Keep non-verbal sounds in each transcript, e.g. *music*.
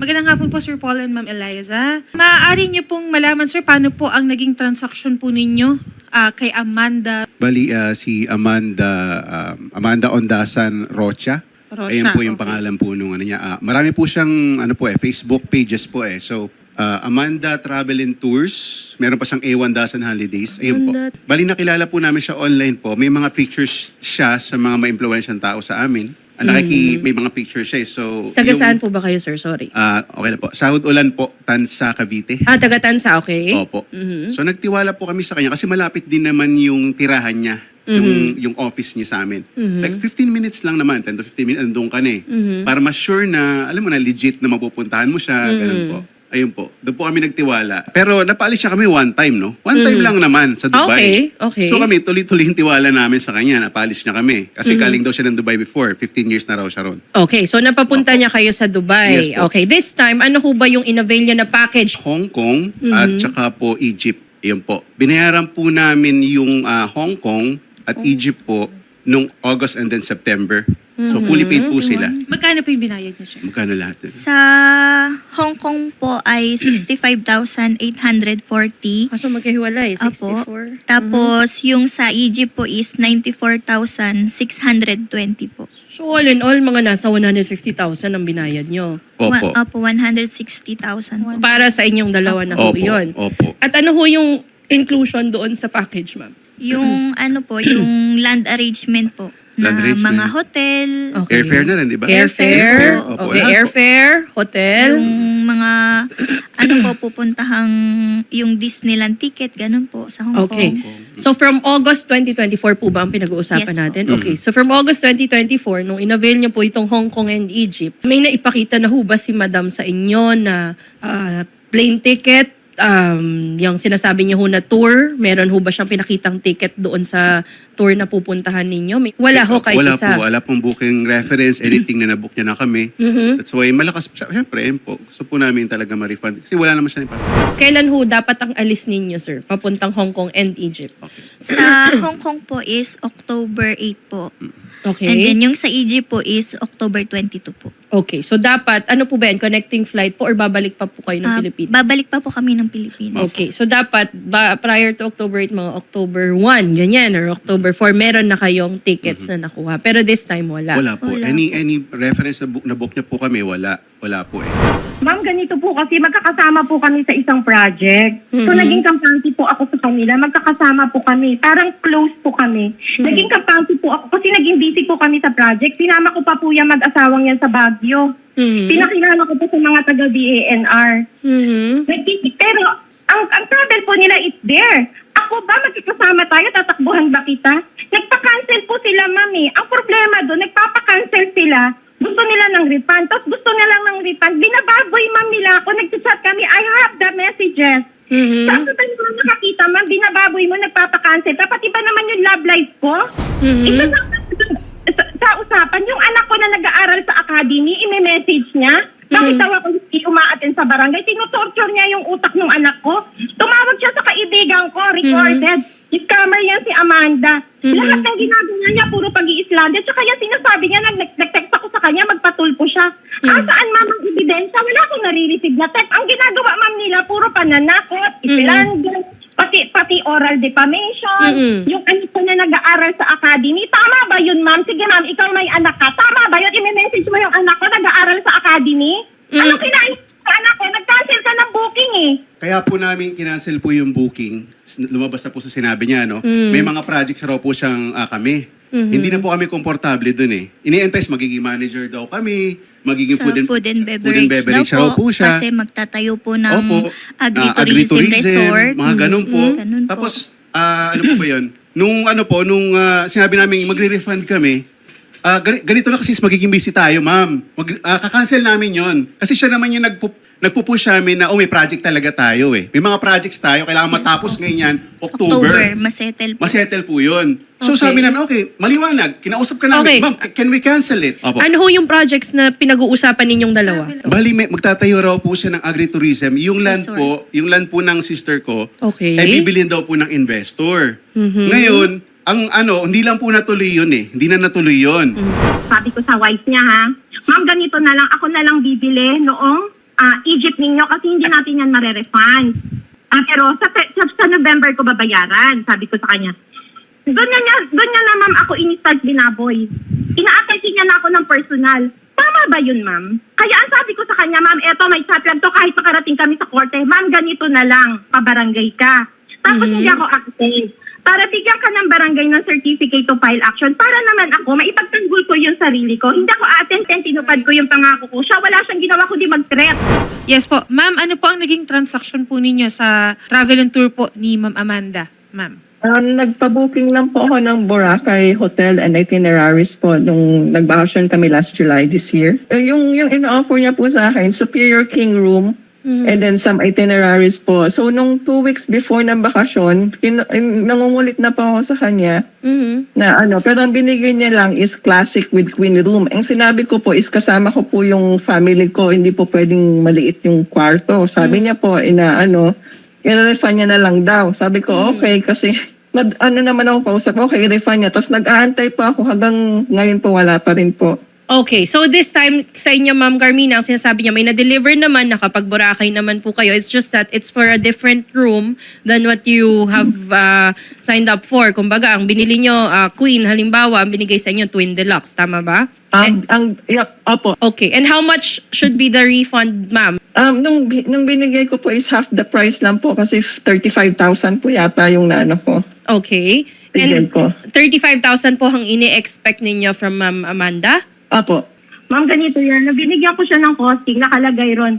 Magandang hapon po Sir Paul and Ma'am Eliza. Maaari niyo pong malaman Sir paano po ang naging transaction po ninyo ah, kay Amanda Bali, ah, si Amanda, um, Amanda Ondasan Rocha. Rocha, Ayan po yung okay. pangalan po nung ano niya. Ah, marami po siyang ano po eh, Facebook pages po eh. So, ah, Amanda Travel and Tours. Meron pa siyang A1 Dasan Holidays. Ayun po. Bali, nakilala po namin siya online po. May mga pictures siya sa mga ma-influensyang tao sa amin. Ah, nakiki, may mga pictures siya eh. So. Taga yung- saan po ba kayo, sir? Sorry. Ah, okay na po. Sahod Ulan po, Tansa, Cavite. Ah, taga Tansa, okay? Opo. Mhm. So nagtiwala po kami sa kanya kasi malapit din naman yung tirahan niya, yung yung office niya sa amin. Like 15 minutes lang naman, 10 to 15 minutes andun ka na eh. Para mas sure na alam mo na legit na mapupuntahan mo siya, ganun po. Ayun po. Doon po kami nagtiwala. Pero napaalis siya kami one time, no? One time lang naman sa Dubai. okay, okay. So kami, tuloy-tuloy yung tiwala namin sa kanya. Napaalis niya kami. Kasi galing daw siya ng Dubai before. 15 years na raw siya ron. Okay, so napapunta niya kayo sa Dubai. Yes po. okay, this time, ano ho ba yung inavail niya na package? Hong Kong at saka po Egypt. Yun po. Binayaran po namin yung ah, Hong Kong at Egypt po nung August and then September. So fully paid po sila. Magkano po yung binayad niyo Sir? Magkano lahat? yun? Sa Hong Kong po ay *clears throat* 65,840. Kaso magkahiwalay, Apo. 64. Tapos yung sa Egypt po is 94,620 po. So all in all, mga nasa 150,000 ang binayad nyo. Opo. Wa- Opo, 160,000 po. Para sa inyong dalawa na ho Opo. yun. Opo. At ano ho yung inclusion doon sa package, ma'am? Yung ano po, yung *clears throat* land arrangement po. Na Land mga hotel, Okay. Airfare na rin, di ba? Airfare. Opo, Okay, lahat po. airfare, hotel. yung mga ano po, pupuntahang yung Disneyland ticket, ganun po sa Hong Okay. Kong. So from August 2024 po ba ang pinag-uusapan Yes po. natin? Okay. So from August 2024, nung inavail niyo po itong Hong Kong and Egypt, may naipakita na ho ba si Madam sa inyo na ah, plane ticket, um, yung sinasabi niyo ho na tour, meron ho ba siyang pinakitang ticket doon sa tour na pupuntahan ninyo? May- Wala ho kahit Wala isa. po. Wala pong booking reference, anything na nabook niya na kami. Mm-hmm. That's why malakas po siya. Siyempre, yun po. Gusto po namin talaga ma-refund. Kasi wala naman siya. Kailan ho dapat ang alis ninyo, sir? Papuntang Hong Kong and Egypt. Okay. Sa Hong Kong po is October 8 po. Okay. And then yung sa Egypt po is October 22 po. Okay. So dapat, ano po ba yan? Connecting flight po or babalik pa po kayo ng Ah, Pilipinas? babalik pa po kami ng Pilipinas. Okay, so dapat ba, prior to October 8, mga October 1, ganyan, or October 4, meron na kayong tickets na nakuha. Pero this time, wala. Wala po. Wala any any reference na book, na book niya po kami, wala. Wala po eh. Ma'am, ganito po kasi magkakasama po kami sa isang project. So, Mhm. naging kampante po ako sa kanila. Magkakasama po kami. Parang close po kami. Naging kampante po ako kasi naging busy po kami sa project. Sinama ko pa po yung mag-asawang yan sa Baguio. Mhm. Pinakilala ko po sa mga taga-DANR. Mhm. Nagkiki- Pero, ang, ang travel po nila is there. Ako ba, magkakasama tayo, tatakbuhan ba kita? Nagpa-cancel po sila, mami. Ang problema doon, nagpapa-cancel sila. Gusto nila ng refund. Tapos gusto nila ng refund. Binababoy, ma'am, nila ako. Nagchat kami, I have the messages. Mhm. Saan ko tayo nakakita, ma'am? Binababoy mo, nagpapa-cancel. Dapat iba naman yung love life ko. Mhm. Ito sa, sa, sa usapan, yung anak ko na nag-aaral sa academy, ime-message niya. Mhm. daw ako hindi umaaten sa barangay? Tinutorture niya yung utak ng anak ko. Tumawag siya sa kaibigan ko, recorded. Scammer yan si Amanda. Lahat ng ginagawa niya, puro pag iislanda Tsaka kaya sinasabi niya, nag nag-text ako sa kanya, magpatulpo siya. Ah, saan ma'am ang ebidensya? Wala akong nare-receive na text. Ang ginagawa ma'am nila, puro pananakot, islanda, pati, pati oral defamation. Mhm. Yung anak ko na nag-aaral sa academy, tama ba yun, ma'am? Sige, ma'am, ikaw may anak ka. Tama ba yun? I-message mo yung anak ko nag-aaral sa academy? Ano Mm. kinain sa anak ko? Nag-cancel ka ng booking eh. Kaya po namin kinancel po yung booking. Lumabas na po sa sinabi niya, no? May mga projects raw po siyang ah, kami. Hindi na po kami komportable dun eh. Ini-entice, magiging manager daw kami, magiging Sa food and, food and beverage, beverage daw po siya. Kasi magtatayo po ng Opo. agritourism, Ah, agritourism, resort. Mga ganun po. Mhm, ganun po. Tapos, ah, ano po ba yun? *clears throat* Nung ano po, nung ah, sinabi namin magre-refund kami, ah, gani- ganito na kasi is magiging busy tayo, ma'am. Mag, ah, kakancel namin yon Kasi siya naman yung nagpu nagpupush sa amin na, oh, may project talaga tayo eh. May mga projects tayo, kailangan matapos ngayon yan, October. October, masettle po. Masettle po yun. So Okay. sabi namin, okay, maliwanag. Kinausap ka namin, Okay. ma'am, can we cancel it? Opo. Ano ho yung projects na pinag-uusapan ninyong dalawa? Bali, may, magtatayo raw po siya ng agritourism. Yung land Resort. po, yung land po ng sister ko, Okay. eh bibilin daw po ng investor. Ngayon, ang ano, hindi lang po natuloy yun eh. Hindi na natuloy yun. Sabi ko sa wife niya ha, Ma'am, ganito na lang, ako na lang bibili noong ah, Egypt ninyo kasi hindi natin yan marerefund. Ah, pero sa, sa, sa November ko babayaran, sabi ko sa kanya. Doon niya, niya, doon niya na ma'am ako in-start binaboy. Ina-attend niya na ako ng personal. Tama ba yun, ma'am? Kaya ang sabi ko sa kanya, ma'am, eto may chat lang to kahit makarating kami sa korte. Ma'am, ganito na lang, pabarangay ka. Tapos hindi ako active. Para bigyan ka ng barangay ng certificate to file action para naman ako, maipagtanggol ko yung sarili ko. Hindi ako attend, tinupad ko yung pangako ko. Siya, wala siyang ginawa kundi mag-threat. Yes po. Ma'am, ano po ang naging transaction po ninyo sa travel and tour po ni Ma'am Amanda? Ma'am. Ah, nagpa-booking lang po ako ng Boracay Hotel and itineraries po nung nag-vacation kami last July this year. Eh, Yung, yung in-offer niya po sa akin, Superior King Room, and then some itineraries po. So, nung two weeks before ng bakasyon, kin- eh, nangungulit na po ako sa kanya Mhm. na ano, pero ang binigay niya lang is classic with queen room. Ang sinabi ko po is kasama ko po yung family ko, hindi po pwedeng maliit yung kwarto. Sabi niya po, ina ano, i-refund niya na lang daw. Sabi ko, okay, kasi mad, ano naman ako kausap, okay, refund niya. Tapos nag-aantay pa ako hanggang ngayon po wala pa rin po. Okay, so this time sa inyo, Ma'am Carmina, ang sinasabi niya, may na-deliver naman, nakapag Boracay naman po kayo. It's just that it's for a different room than what you have uh, signed up for. Kumbaga, ang binili nyo, uh, Queen, halimbawa, ang binigay sa inyo, Twin Deluxe. Tama ba? Ang, ang, yeah, opo. Okay, and how much should be the refund, ma'am? Um, nung, bi- nung binigay ko po is half the price lang po kasi 35,000 po yata yung naano ko. Okay. Bigyan And ko. 35,000 po ang ini-expect ninyo from Ma'am Amanda? Opo. Ma'am, ganito yan. Nabinigyan ko siya ng costing, nakalagay ron.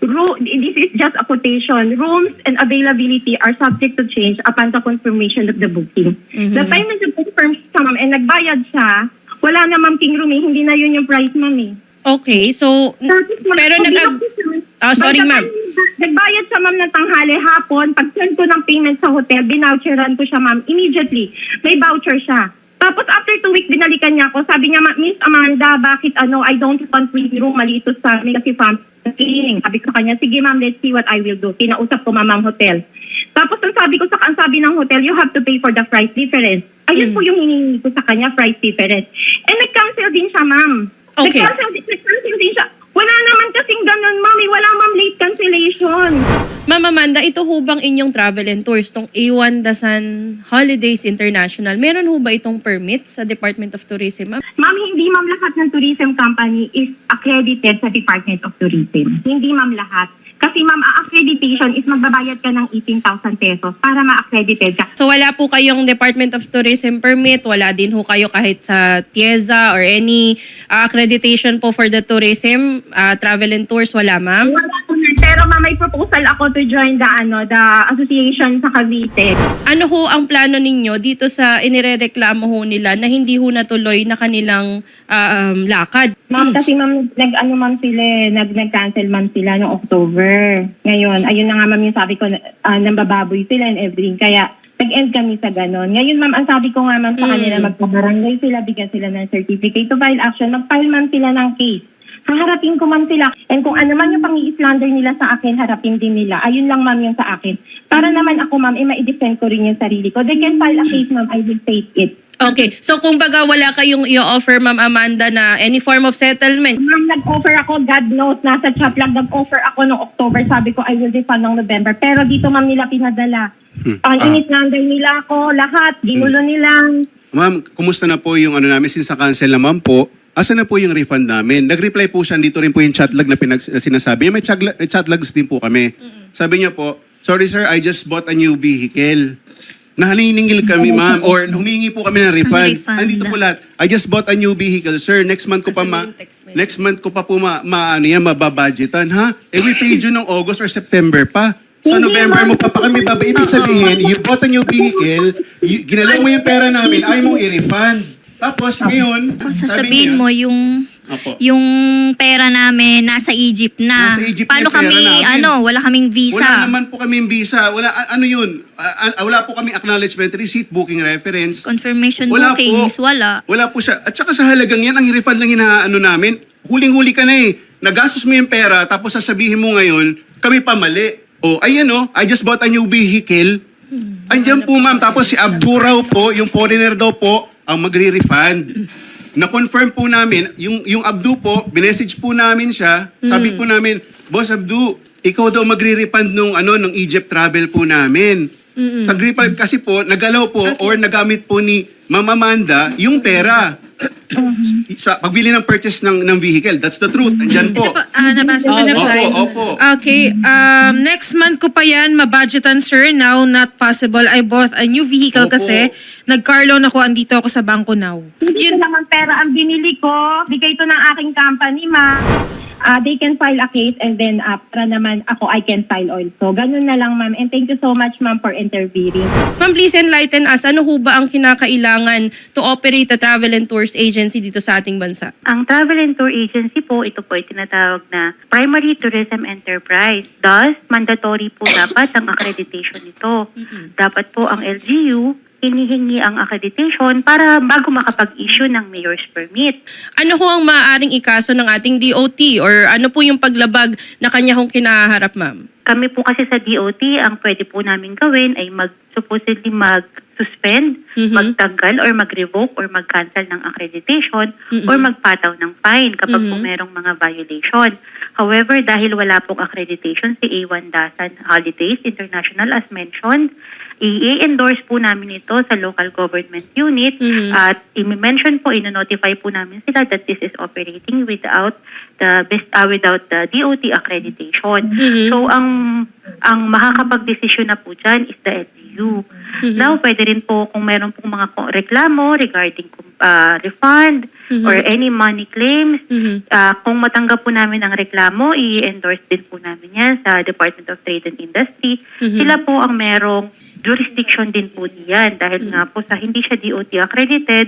Ro- this is just a quotation. Rooms and availability are subject to change upon the confirmation of the booking. The time na confirm siya, ma'am, and nagbayad siya, wala na ma'am king room eh. Hindi na yun yung price, ma'am eh. Okay, so, Tapos, ma'am, pero nag- Ah, sorry, ma'am. Nagbayad siya, ma'am, ng tanghali hapon. Pag send ko ng payment sa hotel, binoucheran ko siya, ma'am. Immediately. May voucher siya. Tapos after two weeks, binalikan niya ako. Sabi niya, "Ma- Miss Amanda, bakit ano, I don't want free room, mali ito sa amin kasi fam cleaning. Sabi ko sa kanya, sige ma'am, let's see what I will do. Kinausap ko ma'am ang hotel. Tapos ang sabi ko sa ang sabi ng hotel, you have to pay for the price difference. Ayun po yung hinihingi ko sa kanya, price difference. And nag-cancel din siya, ma'am. Okay. Nag-cancel, din- nag-cancel din siya. Kasing ganun, ma'am. eh. Wala, ma'am, late cancellation. Ma'am Amanda, ito ho bang inyong travel and tours, tong A1 Dasan Holidays International, meron ho ba itong permit sa Department of Tourism, ma'am? Ma'am, hindi ma'am lahat ng tourism company is accredited sa Department of Tourism. Hindi ma'am lahat. Kasi ma'am, ang accreditation is magbabayad ka ng 18,000 pesos para ma-accredited ka. So wala po kayong Department of Tourism permit, wala din ho kayo kahit sa TIEZA or any uh, accreditation po for the tourism, uh, travel and tours, wala ma'am? Wala. Pero ma'am, may proposal ako to join the, ano, the association sa Cavite. Ano ho ang plano ninyo dito sa inirereklamo ho nila na hindi ho natuloy na kanilang uh, um, lakad? Ma'am, kasi ma'am, nag, ano ma'am sila, eh, nag, nag-cancel ma'am sila noong October. Ngayon, ayun na nga ma'am yung sabi ko, uh, nambababoy sila and everything. Kaya, nag-end kami sa ganon. Ngayon ma'am, ang sabi ko nga ma'am sa kanila, magpabarangay sila, bigyan sila ng certificate to file action, mag-file ma'am sila ng case. Haharapin ko ma'am sila. And kung ano man yung pang-i-slander nila sa akin, harapin din nila. Ayun lang ma'am yung sa akin. Para naman ako ma'am, eh, ma-defend ko rin yung sarili ko. They can file a case ma'am, I will take it. Okay, so kung baga wala kayong i-offer Ma'am Amanda na any form of settlement, Ma'am, nag-offer ako, God knows, nasa chat lang, nag-offer ako noong October. Sabi ko, I will refund ng November. Pero dito, ma'am, nila pinadala. Hmm. Ang init number nila ako, lahat, ginulo nila. Ma'am, kumusta na po yung ano namin since na-cancel naman po? Asa na po yung refund namin? Nag-reply po siya, dito rin po yung chat log na, pinag- na sinasabi. May chat, may chat logs din po kami. Sabi niya po, sorry sir, I just bought a new vehicle. Nahaniningil kami, ma'am. Or humingi po kami ng refund. Ang refund. Andito po lahat. I just bought a new vehicle, sir. Next month ko pa ma... Next month ko pa po ma, ma ano yan, mababudgetan, ha? Eh, we paid you noong August or September pa. Sa Hindi, November ma'am. mo pa pa kami baba. Ibig sabihin, you bought a new vehicle, you, ginalaw mo yung pera namin, ayaw mo i-refund. Tapos ngayon, sasabihin mo yung Apo. yung pera namin nasa Egypt na. Nasa Egypt Paano na yung pera kami, namin. ano, wala kaming visa. Wala naman po kami visa. Wala, a- ano yun? A- a- wala po kami acknowledgement receipt, booking reference. Confirmation Wala bookings, po. wala. Wala po siya. At saka sa halagang yan, ang refund lang hinaano namin. Huling-huli ka na eh. Nagastos mo yung pera, tapos sasabihin mo ngayon, kami pa mali. O, ayan o, I just bought a new vehicle. Andiyan po ma'am. Tapos si Abdu raw po, yung foreigner daw po, ang magre-refund. Na-confirm po namin, yung, yung Abdu po, binessage po namin siya, sabi po namin, Boss Abdu, ikaw daw magre-refund nung ano nung Egypt travel po namin. Tag-refund kasi po, nagalaw po or nagamit po ni Ma'am Amanda yung pera. Sa pagbili ng purchase ng ng vehicle. That's the truth. Andyan po. *laughs* Ah, nabasa ko na po. Opo, opo. Okay, um, next month ko pa yan mabudgetan, sir. Now, not possible. I bought a new vehicle Opo. kasi nag-car loan ako, andito ako sa bangko now. Hindi ko naman pera ang binili ko. Bigay ito ng aking company, ma. Ah, they can file a case and then uh, para naman ako, I can file also. Ganun na lang, ma'am. And thank you so much, ma'am, for intervening. Ma'am, please enlighten us. Ano ho ba ang kinakailangan to operate a travel and tours agency dito sa ating bansa? Ang travel and tour agency po, ito po ay tinatawag na primary tourism enterprise. Thus, mandatory po dapat ang accreditation nito. Dapat po ang LGU hinihingi ang accreditation para bago makapag-issue ng mayor's permit. Ano ho ang maaaring ikaso ng ating DOT or ano po yung paglabag na kanya hong kinaharap, ma'am? Kami po kasi sa DOT, ang pwede po namin gawin ay mag supposedly mag-suspend, Mhm. magtanggal or mag-revoke or mag-cancel ng accreditation or magpataw ng fine kapag po merong mga violation. However, dahil wala pong accreditation si A1 Dasan Holidays International as mentioned, i-endorse po namin ito sa local government unit Mhm. at i-mention po, i-notify po namin sila that this is operating without the best uh, without the DOT accreditation. Mhm. So ang ang makakapag-desisyon na po dyan is the LGU. Now, pwede rin po kung meron pong mga reklamo regarding uh, refund or any money claims, Mhm. ah, kung matanggap po namin ang reklamo, i-endorse din po namin yan sa Department of Trade and Industry. Sila po ang merong jurisdiction din po diyan dahil nga po sa hindi siya DOT accredited,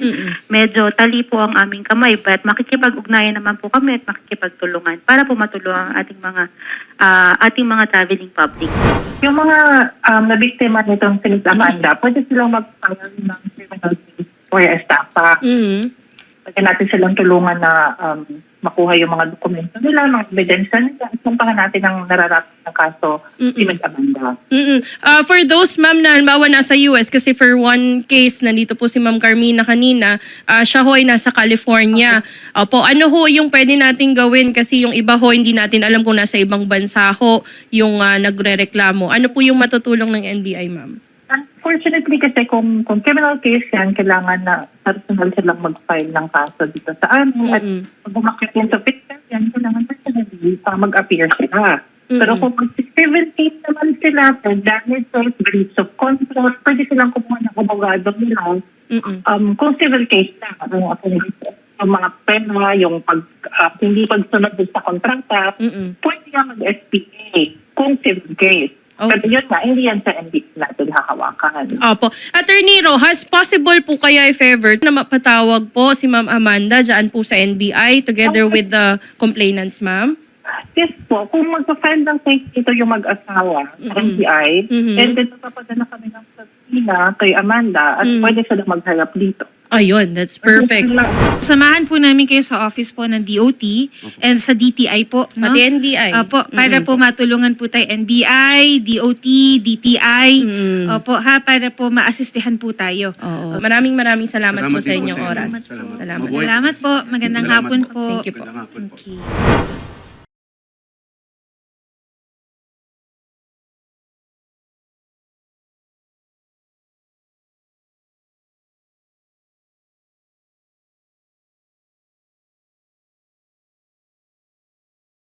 medyo tali po ang aming kamay but makikipag-ugnayan naman po kami at makikipagtulungan para po matulungan ang ating mga ah, ating mga traveling public. Yung mga um, nabiktima nitong si Ms. Amanda, pwede silang mag-file ng criminal case for estafa. Mhm. Pwede natin silang tulungan na um, makuha yung mga dokumento nila, mga ebidensya nila, at sampahan natin ang nararapat ng kaso si Ms. Amanda. Mm-mm. Uh, for those ma'am na halimbawa nasa US, kasi for one case, nandito po si Ma'am Carmina kanina, ah, siya ho ay nasa California. Opo, ano ho yung pwede nating gawin? Kasi yung iba ho, hindi natin alam kung nasa ibang bansa ho yung ah, nagre-reklamo. Ano po yung matutulong ng NBI, ma'am? Unfortunately kasi kung, kung criminal case yan, kailangan na personal silang mag-file ng kaso dito sa amin. At Mm-mm. pag umakit yan sa fiscal yan, kailangan personally pa mag-appear sila. Pero Mm-mm. kung mag-civil case naman sila for damages, breach of contract, pwede silang kumuha ng abogado nila. Mm-mm. Um, kung civil case na, ano, yung mga pena, yung pag, ah, hindi pagsunod sa kontrata, Mm-mm. pwede nga mag-SPA kung civil case. Okay. Pero yun nga, hindi yan sa NBC natin hahawakan. Opo. Attorney Ro, has possible po kaya if ever na mapatawag po si Ma'am Amanda dyan po sa NBI together with the complainants, ma'am? Yes po, kung magpa-file ng case dito yung mag-asawa sa NBI, Mhm. and then napapadala kami ng subpoena kay Amanda at Mm. pwede sila magharap dito. Ayun, that's perfect. Samahan po namin kayo sa office po ng DOT and sa DTI po. No? Pati NBI. Opo, para po matulungan po tayo NBI, DOT, DTI. Opo, ha, para po maasistihan po tayo. Oo. Maraming maraming salamat, Salamat po sa po inyong inyo. oras. Salamat. Salamat. Mabuhay. Salamat po. Magandang Salamat hapon po. po. Thank you po. Magandang hapon po. Okay.